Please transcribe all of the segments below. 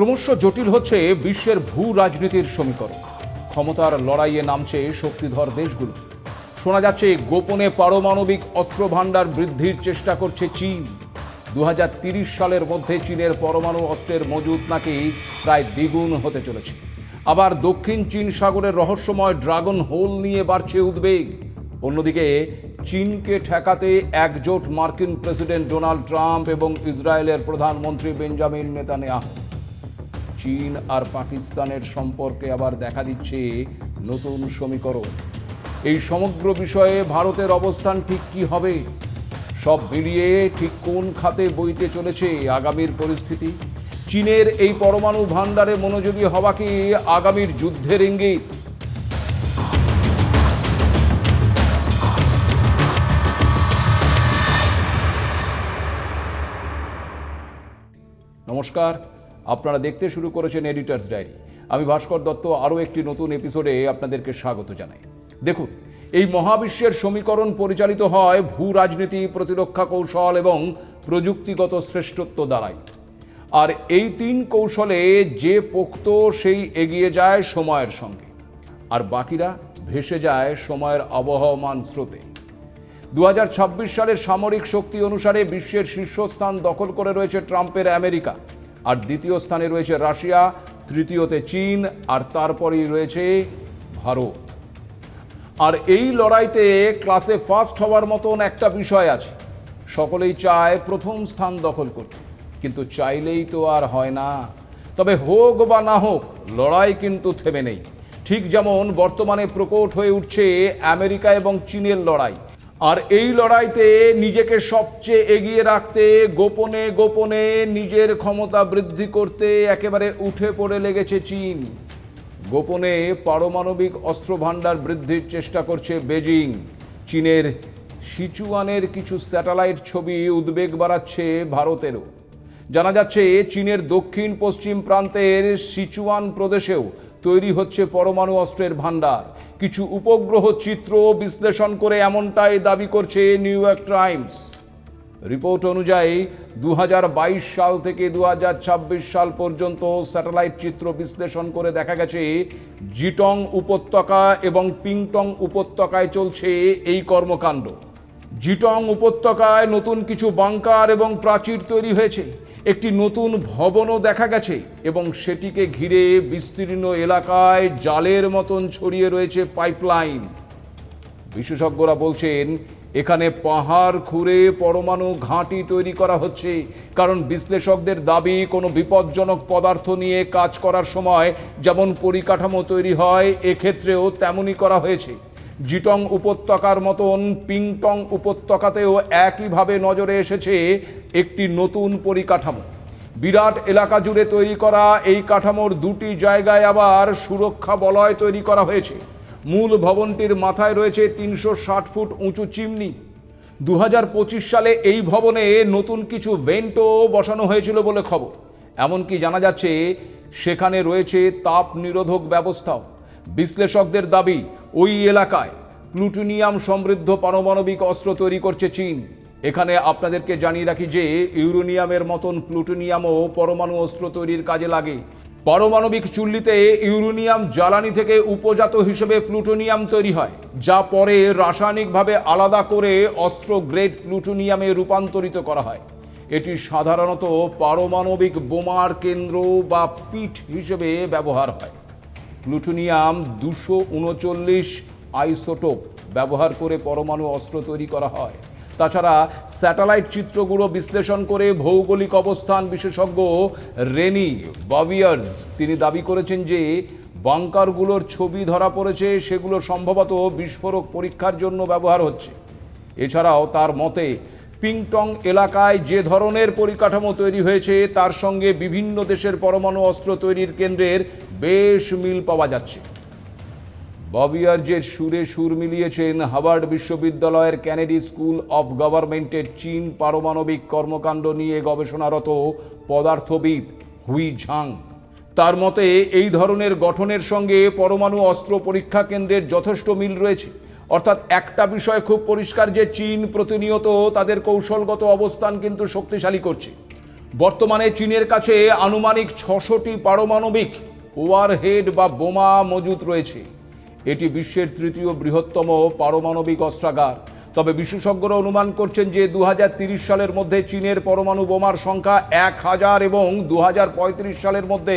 ক্রমশ জটিল হচ্ছে বিশ্বের ভূ রাজনীতির সমীকরণ। ক্ষমতার লড়াইয়ে নামছে শক্তিধর দেশগুলো। শোনা যাচ্ছে, গোপনে পারমাণবিক অস্ত্র ভাণ্ডার বৃদ্ধির চেষ্টা করছে চীন। দু সালের মধ্যে চীনের পরমাণু অস্ত্রের মজুত নাকি প্রায় দ্বিগুণ হতে চলেছে। আবার দক্ষিণ চীন সাগরের রহস্যময় ড্রাগন হোল নিয়ে বাড়ছে উদ্বেগ। অন্যদিকে, চীনকে ঠেকাতে একজোট মার্কিন প্রেসিডেন্ট ডোনাল্ড ট্রাম্প এবং ইসরায়েলের প্রধানমন্ত্রী বেঞ্জামিন নেতানিয়াহু চীন আর পাকিস্তানের সম্পর্কে আবার দেখা দিচ্ছে নতুন সমীকরণ। এই সমগ্র বিষয়ে ভারতের অবস্থান ঠিক কি হবে? সব মিলিয়ে ঠিক কোন খাতে বইতে চলেছে আগামীর পরিস্থিতি? চীনের এই পরমাণু ভাণ্ডারে মনোযোগী হওয়া কি আগামীর যুদ্ধের ইঙ্গিত? নমস্কার। আপনারা দেখতে শুরু করেছেন এডিটার্স ডায়েরি আমি ভাস্কর দত্ত, আরও একটি নতুন এপিসোডে আপনাদেরকে স্বাগত জানাই। দেখুন, এই মহাবিশ্বের সমীকরণ পরিচালিত হয় ভূ রাজনীতি, প্রতিরক্ষা কৌশল এবং প্রযুক্তিগত শ্রেষ্ঠত্ব দ্বারাই। আর এই তিন কৌশলে যে পোক্ত, সেই এগিয়ে যায় সময়ের সঙ্গে। আর বাকিরা ভেসে যায় সময়ের আবহমান স্রোতে। দু হাজার ছাব্বিশ সালের সামরিক শক্তি অনুসারে বিশ্বের শীর্ষস্থান দখল করে রয়েছে ট্রাম্পের আমেরিকা। আর দ্বিতীয় স্থানে রয়েছে রাশিয়া, তৃতীয়তে চীন, আর তারপরেই রয়েছে ভারত। আর এই লড়াইতে ক্লাসে ফার্স্ট হওয়ার মতন একটা বিষয় আছে। সকলেই চায় প্রথম স্থান দখল করতে, কিন্তু চাইলেই তো আর হয় না। তবে হোক বা না হোক, লড়াই কিন্তু থেমে নেই। ঠিক যেমন বর্তমানে প্রকট হয়ে উঠছে আমেরিকা এবং চীনের লড়াই আর এই লড়াইতে নিজেকে সবচেয়ে এগিয়ে রাখতে, গোপনে গোপনে নিজের ক্ষমতা বৃদ্ধি করতে একেবারে উঠে পড়ে লেগেছে চীন। গোপনে পারমাণবিক অস্ত্র ভাণ্ডার বৃদ্ধির চেষ্টা করছে বেজিং। চীনের সিচুয়ানের কিছু স্যাটেলাইট ছবি উদ্বেগ বাড়াচ্ছে ভারতেরও। জানা যাচ্ছে, চীনের দক্ষিণ পশ্চিম প্রান্তের সিচুয়ান প্রদেশেও তৈরি হচ্ছে পরমাণু অস্ত্রের ভাণ্ডার। কিছু উপগ্রহ চিত্র বিশ্লেষণ করে এমনটাই দাবি করছে নিউ ইয়র্ক টাইমস। রিপোর্ট অনুযায়ী দু হাজার বাইশ সাল থেকে দু হাজার ছাব্বিশ সাল পর্যন্ত স্যাটেলাইট চিত্র বিশ্লেষণ করে দেখা গেছে, জিটং উপত্যকা এবং পিংটং উপত্যকায় চলছে এই কর্মকাণ্ড। জিটং উপত্যকায় নতুন কিছু বাংকার এবং প্রাচীর তৈরি হয়েছে। একটি নতুন ভবনও দেখা গেছে এবং সেটিকে ঘিরে বিস্তীর্ণ এলাকায় জালের মতন ছড়িয়ে রয়েছে পাইপলাইন। বিশেষজ্ঞরা বলছেন, এখানে পাহাড় খুঁড়ে পরমাণু ঘাঁটি তৈরি করা হচ্ছে, কারণ বিশ্লেষকদের দাবি, কোনো বিপজ্জনক পদার্থ নিয়ে কাজ করার সময় যেমন পরিকাঠামো তৈরি হয়, এক্ষেত্রেও তেমনই করা হয়েছে। জিটং উপত্যকার মতন পিংটং উপত্যকাতেও একইভাবে নজরে এসেছে একটি নতুন পরিকাঠামো। বিরাট এলাকা জুড়ে তৈরি করা এই কাঠামোর দুটি জায়গায় আবার সুরক্ষা বলয় তৈরি করা হয়েছে। মূল ভবনটির মাথায় রয়েছে তিনশো ষাট ফুট উঁচু চিমনি। দু হাজার পঁচিশ সালে এই ভবনে নতুন কিছু ভেন্টও বসানো হয়েছিল বলে খবর। এমনকি জানা যাচ্ছে, সেখানে রয়েছে তাপ নিরোধক ব্যবস্থাও। বিশ্লেষকদের দাবি, ওই এলাকায় প্লুটোনিয়াম সমৃদ্ধ পারমাণবিক অস্ত্র তৈরি করছে চীন। এখানে আপনাদেরকে জানিয়ে রাখি যে, ইউরেনিয়ামের মতন প্লুটোনিয়ামও পরমাণু অস্ত্র তৈরির কাজে লাগে। পারমাণবিক চুল্লিতে ইউরেনিয়াম জ্বালানি থেকে উপজাত হিসেবে প্লুটোনিয়াম তৈরি হয়, যা পরে রাসায়নিকভাবে আলাদা করে অস্ত্র গ্রেড প্লুটোনিয়ামে রূপান্তরিত করা হয়। এটি সাধারণত পারমাণবিক বোমার কেন্দ্র বা পিঠ হিসেবে ব্যবহার হয়। প্লুটোনিয়াম দুশো উনচল্লিশ আইসোটোপ ব্যবহার করে পরমাণু অস্ত্র তৈরি করা হয়। তাছাড়া স্যাটেলাইট চিত্রগুলো বিশ্লেষণ করে ভৌগোলিক অবস্থান বিশেষজ্ঞ রেনি বাবিয়ার্স তিনি দাবি করেছেন যে, বাংকারগুলোর ছবি ধরা পড়েছে, সেগুলো সম্ভবত বিস্ফোরক পরীক্ষার জন্য ব্যবহার হচ্ছে। এছাড়াও তার মতে পিংটং এলাকায় যে ধরনের পরিকাঠামো তৈরি হয়েছে, তার সঙ্গে বিভিন্ন দেশের পরমাণু অস্ত্র তৈরির কেন্দ্রের বেশ মিল পাওয়া যাচ্ছে। ববিয়ার্জের সুরে সুর মিলিয়েছেন হাভার্ড বিশ্ববিদ্যালয়ের ক্যানেডি স্কুল অফ গভর্নমেন্টের চীন পারমাণবিক কর্মকাণ্ড নিয়ে গবেষণারত পদার্থবিদ হুই ঝাং। তার মতে, এই ধরনের গঠনের সঙ্গে পরমাণু অস্ত্র পরীক্ষা কেন্দ্রের যথেষ্ট মিল রয়েছে। অর্থাৎ একটা বিষয় খুব পরিষ্কার যে চীন প্রতিনিয়ত তাদের কৌশলগত অবস্থান কিন্তু শক্তিশালী করছে। বর্তমানে চীনের কাছে আনুমানিক ছশোটি পারমাণবিক ওয়ারহেড বা বোমা মজুত রয়েছে। এটি বিশ্বের তৃতীয় বৃহত্তম পারমাণবিক অস্ত্রাগার। তবে বিশেষজ্ঞরা অনুমান করছেন যে দু সালের মধ্যে চীনের পরমাণু বোমার সংখ্যা এক হাজার এবং দু হাজার পঁয়ত্রিশ সালের মধ্যে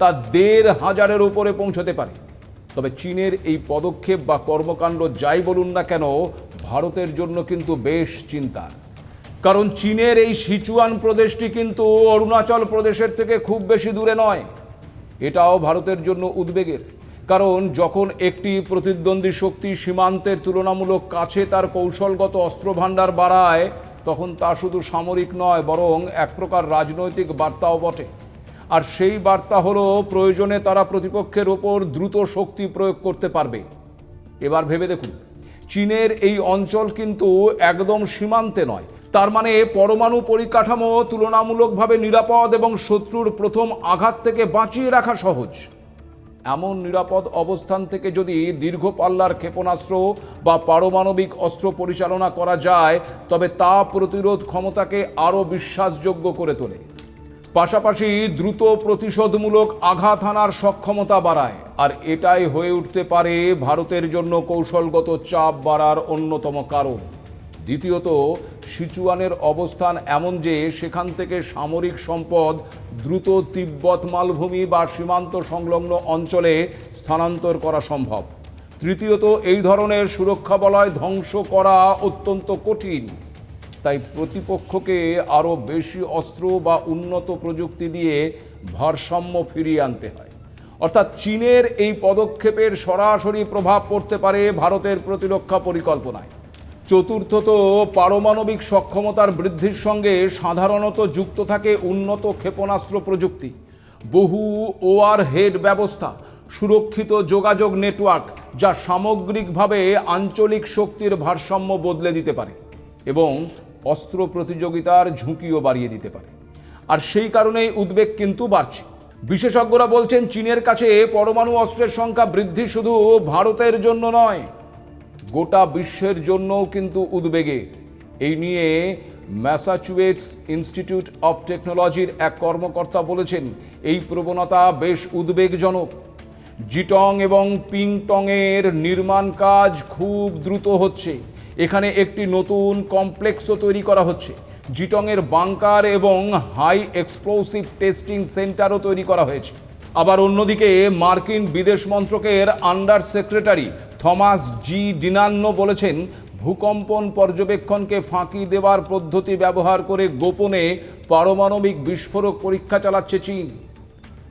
তা দেড় হাজারের উপরে পৌঁছতে পারে। তবে চীনের এই পদক্ষেপ বা কর্মকাণ্ড যাই বলুন না কেন, ভারতের জন্য কিন্তু বেশ চিন্তার। কারণ চীনের এই সিচুয়ান প্রদেশটি কিন্তু অরুণাচল প্রদেশের থেকে খুব বেশি দূরে নয়। এটাও ভারতের জন্য উদ্বেগের। কারণ যখন একটি প্রতিদ্বন্দ্বী শক্তি সীমান্তের তুলনামূলক কাছে তার কৌশলগত অস্ত্রভাণ্ডার বাড়ায়, তখন তা শুধু সামরিক নয়, বরং এক প্রকার রাজনৈতিক বার্তাও বটে। আর সেই বার্তা হলো, প্রয়োজনে তারা প্রতিপক্ষের ওপর দ্রুত শক্তি প্রয়োগ করতে পারবে। এবার ভেবে দেখুন, চীনের এই অঞ্চল কিন্তু একদম সীমান্তে নয়। তার মানে পরমাণু পরিকাঠামো তুলনামূলকভাবে নিরাপদ এবং শত্রুর প্রথম আঘাত থেকে বাঁচিয়ে রাখা সহজ। এমন নিরাপদ অবস্থান থেকে যদি দীর্ঘ পাল্লার ক্ষেপণাস্ত্র বা পারমাণবিক অস্ত্র পরিচালনা করা যায়, তবে তা প্রতিরোধ ক্ষমতাকে আরও বিশ্বাসযোগ্য করে তোলে। পাশাপাশি দ্রুত প্রতিশোধমূলক আঘাত হানার সক্ষমতা বাড়ায়। আর এটাই হয়ে উঠতে পারে ভারতের জন্য কৌশলগত চাপ বাড়ার অন্যতম কারণ। দ্বিতীয়ত, সিচুয়ানের অবস্থান এমন যে সেখান থেকে সামরিক সম্পদ দ্রুত তিব্বত মালভূমি বা সীমান্ত সংলগ্ন অঞ্চলে স্থানান্তর করা সম্ভব। তৃতীয়ত, এই ধরনের সুরক্ষা বলয় ধ্বংস করা অত্যন্ত কঠিন। তাই প্রতিপক্ষকে আরও বেশি অস্ত্র বা উন্নত প্রযুক্তি দিয়ে ভারসাম্য ফিরিয়ে আনতে হয়। অর্থাৎ চীনের এই পদক্ষেপের সরাসরি প্রভাব পড়তে পারে ভারতের প্রতিরক্ষা পরিকল্পনায়। চতুর্থত, পারমাণবিক সক্ষমতার বৃদ্ধির সঙ্গে সাধারণত যুক্ত থাকে উন্নত ক্ষেপণাস্ত্র প্রযুক্তি। বহু ওয়ার হেড ব্যবস্থা, সুরক্ষিত যোগাযোগ নেটওয়ার্ক যা সামগ্রিকভাবে আঞ্চলিক শক্তির ভারসাম্য বদলে দিতে পারে। এবং অস্ত্র প্রতিযোগিতার ঝুঁকিও বাড়িয়ে দিতে পারে। আর সেই কারণেই উদ্বেগ কিন্তু বাড়ছে। বিশেষজ্ঞরা বলছেন, চীনের কাছে পরমাণু অস্ত্রের সংখ্যা বৃদ্ধি শুধু ভারতের জন্য নয়, গোটা বিশ্বের জন্যও কিন্তু উদ্বেগের এই নিয়ে ম্যাসাচুয়েটস ইনস্টিটিউট অফ টেকনোলজির এক কর্মকর্তা বলেছেন, এই প্রবণতা বেশ উদ্বেগজনক। জিটং এবং পিংটংয়ের নির্মাণ কাজ খুব দ্রুত হচ্ছে। এখানে একটি নতুন কমপ্লেক্সও তৈরি করা হচ্ছে। জিটংয়ের বাংকার এবং হাই এক্সপ্লোসিভ টেস্টিং সেন্টারও তৈরি করা হয়েছে। আবার অন্যদিকে মার্কিন বিদেশ মন্ত্রকের under secretary Thomas G DiNanno বলেছেন, ভূকম্পন পর্যবেক্ষণকে ফাঁকি দেওয়ার পদ্ধতি ব্যবহার করে গোপনে পারমাণবিক বিস্ফোরক পরীক্ষা চালাচ্ছে চীন।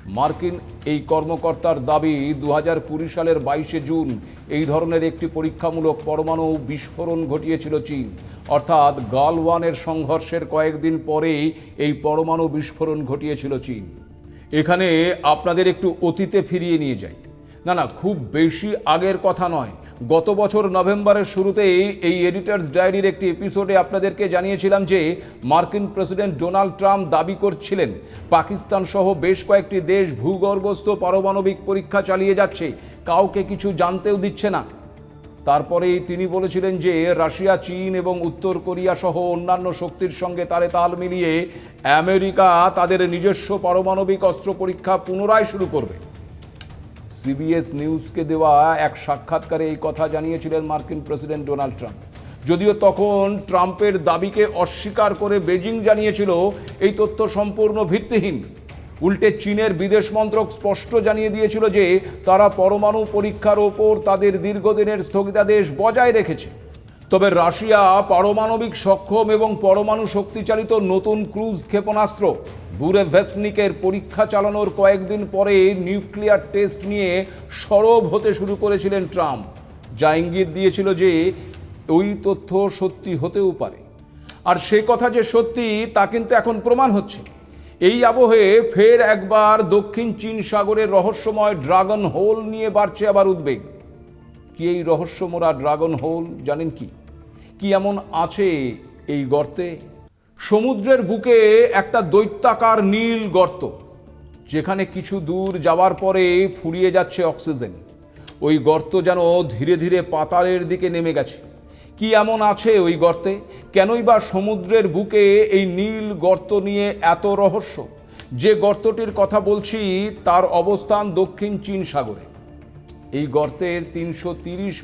মার্কিন এই কর্মকর্তার দাবি দু হাজার কুড়ি সালের বাইশে জুন এই ধরনের একটি পরীক্ষামূলক পরমাণু বিস্ফোরণ ঘটিয়েছিল চীন। অর্থাৎ গালওয়ানের সংঘর্ষের কয়েকদিন পরেই এই পরমাণু বিস্ফোরণ ঘটিয়েছিল চীন। এখানে আপনাদের একটু অতীতে ফিরিয়ে নিয়ে যাই। না না, খুব বেশি আগের কথা নয়। গত বছর নভেম্বরের শুরুতেই এই এডিটার্স ডায়েরির একটি এপিসোডে আপনাদেরকে জানিয়েছিলাম যে মার্কিন প্রেসিডেন্ট ডোনাল্ড ট্রাম্প দাবি করছিলেন, পাকিস্তান সহ বেশ কয়েকটি দেশ ভূগর্ভস্থ পারমাণবিক পরীক্ষা চালিয়ে যাচ্ছে, কাউকে কিছু জানতেও দিচ্ছে না। তারপরেই তিনি বলেছিলেন যে রাশিয়া, চীন এবং উত্তর কোরিয়া সহ অন্যান্য শক্তির সঙ্গে তারে তাল মিলিয়ে আমেরিকা তাদের নিজস্ব পারমাণবিক অস্ত্র পরীক্ষা পুনরায় শুরু করবে। সিবিএস নিউজকে দেওয়া এক সাক্ষাৎকারে এই কথা জানিয়েছিলেন মার্কিন প্রেসিডেন্ট ডোনাল্ড ট্রাম্প। যদিও তখন ট্রাম্পের দাবিকে অস্বীকার করে বেজিং জানিয়েছিল, এই তথ্য সম্পূর্ণ ভিত্তিহীন। উল্টে চীনের বিদেশ মন্ত্রক স্পষ্ট জানিয়ে দিয়েছিল যে, তারা পরমাণু পরীক্ষার ওপর তাদের দীর্ঘদিনের স্থগিতাদেশ বজায় রেখেছে। তবে রাশিয়া পারমাণবিক সক্ষম এবং পরমাণু শক্তিচালিত নতুন ক্রুজ ক্ষেপণাস্ত্র বুরে ভেসনিকের পরীক্ষা চালানোর কয়েকদিন পরে নিউক্লিয়ার টেস্ট নিয়ে সরব হতে শুরু করেছিলেন ট্রাম্প। যা ইঙ্গিত দিয়েছিল যে ওই তথ্য সত্যি হতেও পারে। আর সে কথা যে সত্যি, তা কিন্তু এখন প্রমাণ হচ্ছে। এই আবহে ফের একবার দক্ষিণ চীন সাগরের রহস্যময় ড্রাগন হোল নিয়ে বাড়ছে আবার উদ্বেগ। কি এই রহস্যমোরা ড্রাগন হোল, জানেন কি? কি এমন আছে এই গর্তে? সমুদ্রের বুকে একটা দৈত্যাকার নীল গর্ত, যেখানে কিছু দূর যাওয়ার পরে ফুরিয়ে যাচ্ছে অক্সিজেন। ওই গর্ত যেন ধীরে ধীরে পাতালের দিকে নেমে গেছে। কি এমন আছে ওই গর্তে? কেনই বা সমুদ্রের বুকে এই নীল গর্ত নিয়ে এত রহস্য? যে গর্তটির কথা বলছি, তার অবস্থান দক্ষিণ চীন সাগরে। এই গর্তের তিনশো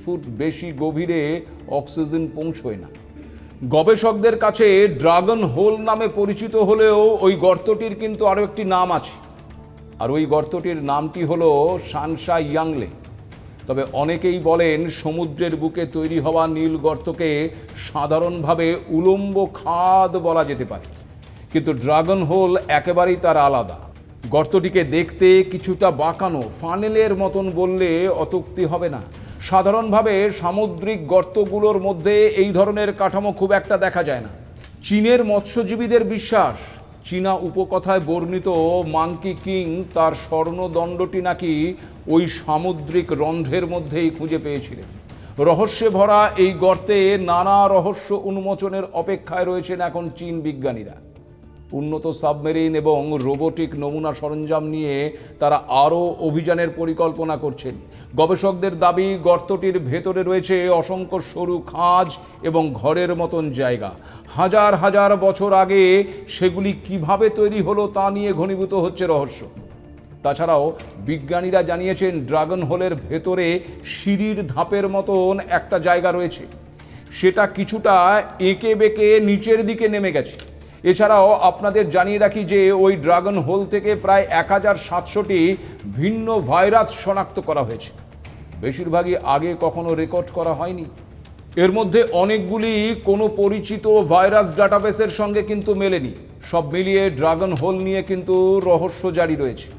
ফুট বেশি গভীরে অক্সিজেন পৌঁছয় না। গবেষকদের কাছে ড্রাগন হোল নামে পরিচিত হলেও ওই গর্তটির কিন্তু আরও একটি নাম আছে। আর ওই গর্তটির নামটি হলো সানসা ইয়াংলে। তবে অনেকেই বলেন সমুদ্রের বুকে তৈরি হওয়া নীল গর্তকে সাধারণভাবে উলম্ব খাদ বলা যেতে পারে। কিন্তু ড্রাগন হোল একেবারেই তার আলাদা। গর্তটিকে দেখতে কিছুটা বাঁকানো, ফানেলের মতন বললে অতুক্তি হবে না। সাধারণভাবে সামুদ্রিক গর্তগুলোর মধ্যে এই ধরনের কাঠামো খুব একটা দেখা যায় না। চীনের মৎস্যজীবীদের বিশ্বাস, চীনা উপকথায় বর্ণিত মাংকি কিং তার স্বর্ণদণ্ডটি নাকি ওই সামুদ্রিক রন্ধ্রের মধ্যেই খুঁজে পেয়েছিলেন। রহস্যে ভরা এই গর্তে নানা রহস্য উন্মোচনের অপেক্ষায় রয়েছেন এখন চীন বিজ্ঞানীরা। উন্নত সাবমেরিন এবং রোবোটিক নমুনা সরঞ্জাম নিয়ে তারা আরও অভিযানের পরিকল্পনা করছেন। গবেষকদের দাবি, গর্তটির ভেতরে রয়েছে অসংখ্য সরু খাঁজ এবং ঘরের মতন জায়গা। হাজার হাজার বছর আগে সেগুলি কীভাবে তৈরি হলো তা নিয়ে ঘনীভূত হচ্ছে রহস্য। তাছাড়াও বিজ্ঞানীরা জানিয়েছেন, ড্রাগন হোলের ভেতরে সিঁড়ির ধাপের মতন একটা জায়গা রয়েছে। সেটা কিছুটা এঁকে বেঁকে নিচের দিকে নেমে গেছে। এছাড়াও আপনাদের জানিয়ে রাখি যে ওই ড্রাগন হোল থেকে প্রায় এক হাজার সাতশোটি ভিন্ন ভাইরাস শনাক্ত করা হয়েছে। বেশিরভাগই আগে কখনো রেকর্ড করা হয়নি। এর মধ্যে অনেকগুলি কোনো পরিচিত ভাইরাস ডাটাবেসের সঙ্গে কিন্তু মেলেনি। সব মিলিয়ে ড্রাগন হোল নিয়ে কিন্তু রহস্য জারি রয়েছে।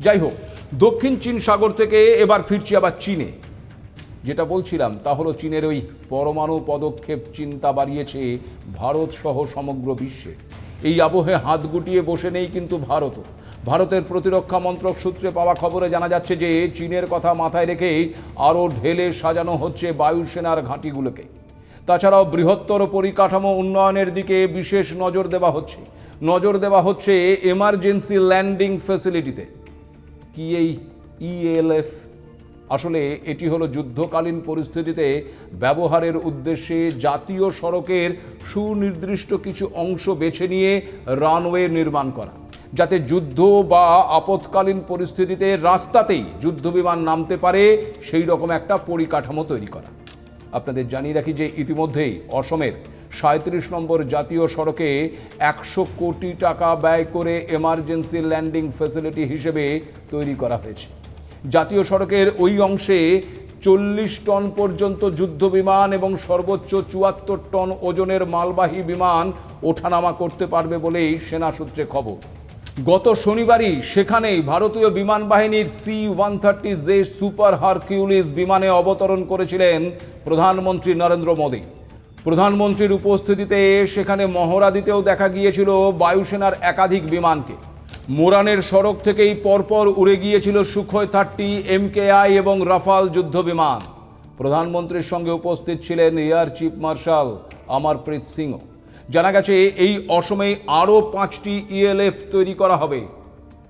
যাই হোক, দক্ষিণ চীন সাগর থেকে এবার ফিরছি আবার চীনে। যেটা বলছিলাম, তা হলো চীনের ওই পরমাণু পদক্ষেপ চিন্তা বাড়িয়েছে ভারত সহ সমগ্র বিশ্বে। এই আবহে হাত গুটিয়ে বসে নেই কিন্তু ভারতও। ভারতের প্রতিরক্ষা মন্ত্রক সূত্রে পাওয়া খবরে জানা যাচ্ছে যে, চীনের কথা মাথায় রেখেই আরও ঢেলে সাজানো হচ্ছে বায়ুসেনার ঘাঁটিগুলোকে। তাছাড়াও বৃহত্তর পরিকাঠামো উন্নয়নের দিকে বিশেষ নজর দেওয়া হচ্ছে। নজর দেওয়া হচ্ছে এমার্জেন্সি ল্যান্ডিং ফেসিলিটিতে কি এই ইএলএফ আসলে এটি হলো যুদ্ধকালীন পরিস্থিতিতে ব্যবহারের উদ্দেশ্যে জাতীয় সড়কের সুনির্দিষ্ট কিছু অংশ বেছে নিয়ে রানওয়ে নির্মাণ করা, যাতে যুদ্ধ বা আপৎকালীন পরিস্থিতিতে রাস্তাতেই যুদ্ধবিমান নামতে পারে সেই রকম একটা পরিকাঠামো তৈরি করা। আপনাদের জানিয়ে রাখি যে ইতিমধ্যেই অসমের সাঁত্রিশ নম্বর জাতীয় সড়কে একশো কোটি টাকা ব্যয় করে এমার্জেন্সি ল্যান্ডিং ফ্যাসিলিটি হিসেবে তৈরি করা হয়েছে। জাতীয় সড়কের ওই অংশে চল্লিশ টন পর্যন্ত যুদ্ধ বিমান এবং সর্বোচ্চ চুয়াত্তর টন ওজনের মালবাহী বিমান ওঠানামা করতে পারবে বলেই সেনা সূত্রে খবর। গত শনিবারই সেখানেই ভারতীয় বিমান বাহিনীর C one thirty J super Hercules বিমানে অবতরণ করেছিলেন প্রধানমন্ত্রী নরেন্দ্র মোদী। প্রধানমন্ত্রীর উপস্থিতিতে সেখানে মহড়া দিতেও দেখা গিয়েছিল বায়ুসেনার একাধিক বিমানকে। মোরানের সড়ক থেকেই পরপর উড়ে গিয়েছিল সুখয় থার্টি এমকেআই এবং রাফাল যুদ্ধ বিমান। প্রধানমন্ত্রীর সঙ্গে উপস্থিত ছিলেন এয়ার চিফ মার্শাল অমরপ্রীত সিংও জানা গেছে, এই অসমে আরও পাঁচটি ইএলএফ তৈরি করা হবে।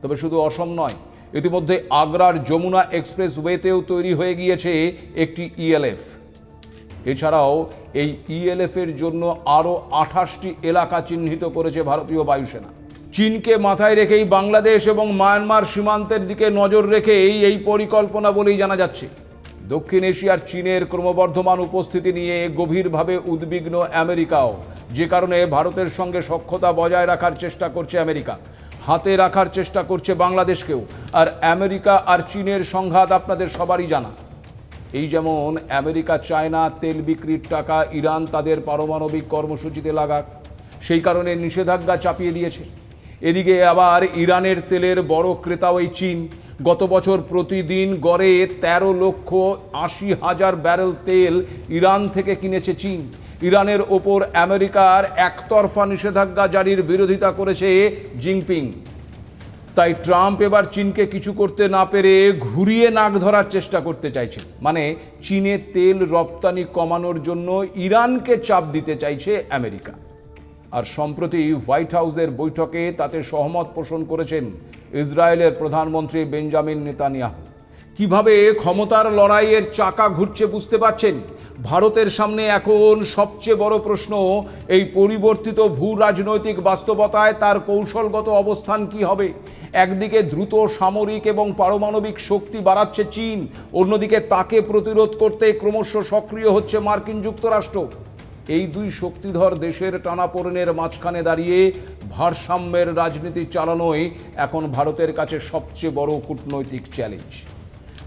তবে শুধু অসম নয়, ইতিমধ্যে আগ্রার যমুনা এক্সপ্রেসওয়েতেও তৈরি হয়ে গিয়েছে একটি ইএলএফ। এছাড়াও, এই ইএলএফ এর জন্য আরও আঠাশটি এলাকা চিহ্নিত করেছে ভারতীয় বায়ুসেনা। চীনকে মাথায় রেখেই বাংলাদেশ এবং মায়ানমার সীমান্তের দিকে নজর রেখে এই এই পরিকল্পনা বলেই জানা যাচ্ছে। দক্ষিণ এশিয়ার চীনের ক্রমবর্ধমান উপস্থিতি নিয়ে গভীরভাবে উদ্বিগ্ন আমেরিকাও। যে কারণে ভারতের সঙ্গে সখ্যতা বজায় রাখার চেষ্টা করছে আমেরিকা। হাতে রাখার চেষ্টা করছে বাংলাদেশকেও। আর আমেরিকা আর চীনের সংঘাত আপনাদের সবারই জানা। এই যেমন আমেরিকা চায় না তেল বিক্রির টাকা, ইরান তাদের পারমাণবিক কর্মসূচিতে লাগাক। সেই কারণে নিষেধাজ্ঞা চাপিয়ে দিয়েছে। এদিকে আবার ইরানের তেলের বড় ক্রেতা ওই চীন। গত বছর প্রতিদিন গড়ে ১৩ লক্ষ আশি হাজার ব্যারেল তেল ইরান থেকে কিনেছে চীন। ইরানের ওপর আমেরিকার একতরফা নিষেধাজ্ঞা জারির বিরোধিতা করেছে জিনপিং। তাই ট্রাম্প এবার চীনকে কিছু করতে না পেরে ঘুরিয়ে নাক ধরার চেষ্টা করতে চাইছে। মানে চীনে তেল রপ্তানি কমানোর জন্য ইরানকে চাপ দিতে চাইছে আমেরিকা। আর সম্প্রতি হোয়াইট হাউসের বৈঠকে তাতে সহমত পোষণ করেছেন ইসরায়েলের প্রধানমন্ত্রী বেঞ্জামিন নেতানিয়াহু। কীভাবে ক্ষমতার লড়াইয়ের চাকা ঘুরছে বুঝতে পারছেন? ভারতের সামনে এখন সবচেয়ে বড় প্রশ্ন, এই পরিবর্তিত ভূ রাজনৈতিক বাস্তবতায় তার কৌশলগত অবস্থান কি হবে? একদিকে দ্রুত সামরিক এবং পারমাণবিক শক্তি বাড়াচ্ছে চীন, অন্যদিকে তাকে প্রতিরোধ করতে ক্রমশ সক্রিয় হচ্ছে মার্কিন যুক্তরাষ্ট্র। এই দুই শক্তিধর দেশের টানাপোড়েনের মাঝখানে দাঁড়িয়ে ভারসাম্যের রাজনীতি চালানোই এখন ভারতের কাছে সবচেয়ে বড় কূটনৈতিক চ্যালেঞ্জ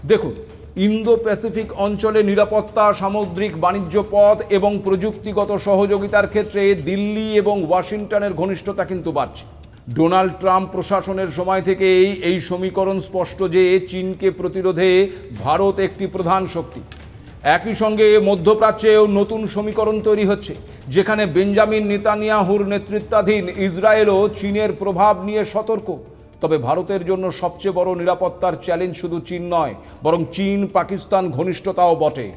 দেখুন ইন্দো প্যাসিফিক অঞ্চলে নিরাপত্তা, সামুদ্রিক বাণিজ্য পথ এবং প্রযুক্তিগত সহযোগিতার ক্ষেত্রে দিল্লি এবং ওয়াশিংটনের ঘনিষ্ঠতা কিন্তু বাড়ছে। ডোনাল্ড ট্রাম্প প্রশাসনের সময় থেকেই এই সমীকরণ স্পষ্ট যে, চীনকে প্রতিরোধে ভারত একটি প্রধান শক্তি। একই সঙ্গে মধ্যপ্রাচ্যেও নতুন সমীকরণ তৈরি হচ্ছে, যেখানে বেঞ্জামিন নেতানিয়াহুর নেতৃত্বাধীন ইসরায়েলও চীনের প্রভাব নিয়ে সতর্ক। তবে ভারতের জন্য সবচেয়ে বড় নিরাপত্তার চ্যালেঞ্জ শুধু চীন নয়, বরং চীন, পাকিস্তান ঘনিষ্ঠতাও বটে।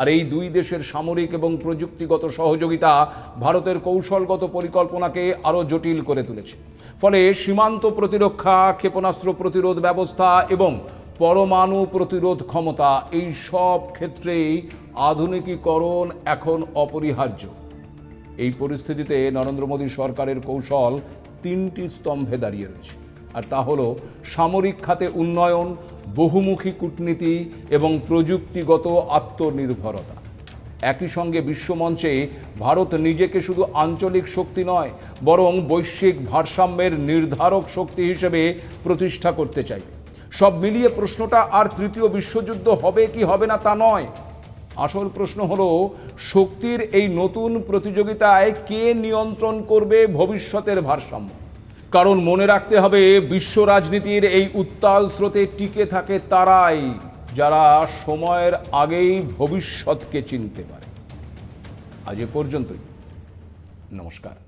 আর এই দুই দেশের সামরিক এবং প্রযুক্তিগত সহযোগিতা ভারতের কৌশলগত পরিকল্পনাকে আরও জটিল করে তুলেছে। ফলে সীমান্ত প্রতিরক্ষা, ক্ষেপণাস্ত্র প্রতিরোধ ব্যবস্থা এবং পরমাণু প্রতিরোধ ক্ষমতা, এই সব ক্ষেত্রেই আধুনিকীকরণ এখন অপরিহার্য। এই পরিস্থিতিতে নরেন্দ্র মোদী সরকারের কৌশল তিনটি স্তম্ভে দাঁড়িয়ে রয়েছে। আর তা হলো সামরিক খাতে উন্নয়ন, বহুমুখী কূটনীতি এবং প্রযুক্তিগত আত্মনির্ভরতা। একই সঙ্গে বিশ্বমঞ্চে ভারত নিজেকে শুধু আঞ্চলিক শক্তি নয়, বরং বৈশ্বিক ভারসাম্যের নির্ধারক শক্তি হিসেবে প্রতিষ্ঠা করতে চাই সব মিলিয়ে প্রশ্নটা, আর তৃতীয় বিশ্বযুদ্ধ হবে কি হবে না তা নয়? আসল প্রশ্ন হলো, শক্তির এই নতুন প্রতিযোগিতায় কে নিয়ন্ত্রণ করবে ভবিষ্যতের ভারসাম্য? কারণ মনে রাখতে হবে, বিশ্ব রাজনীতির এই উত্তাল স্রোতে টিকে থাকে তারাই, যারা সময়ের আগেই ভবিষ্যৎকে চিনতে পারে। আজ এ পর্যন্তই। নমস্কার।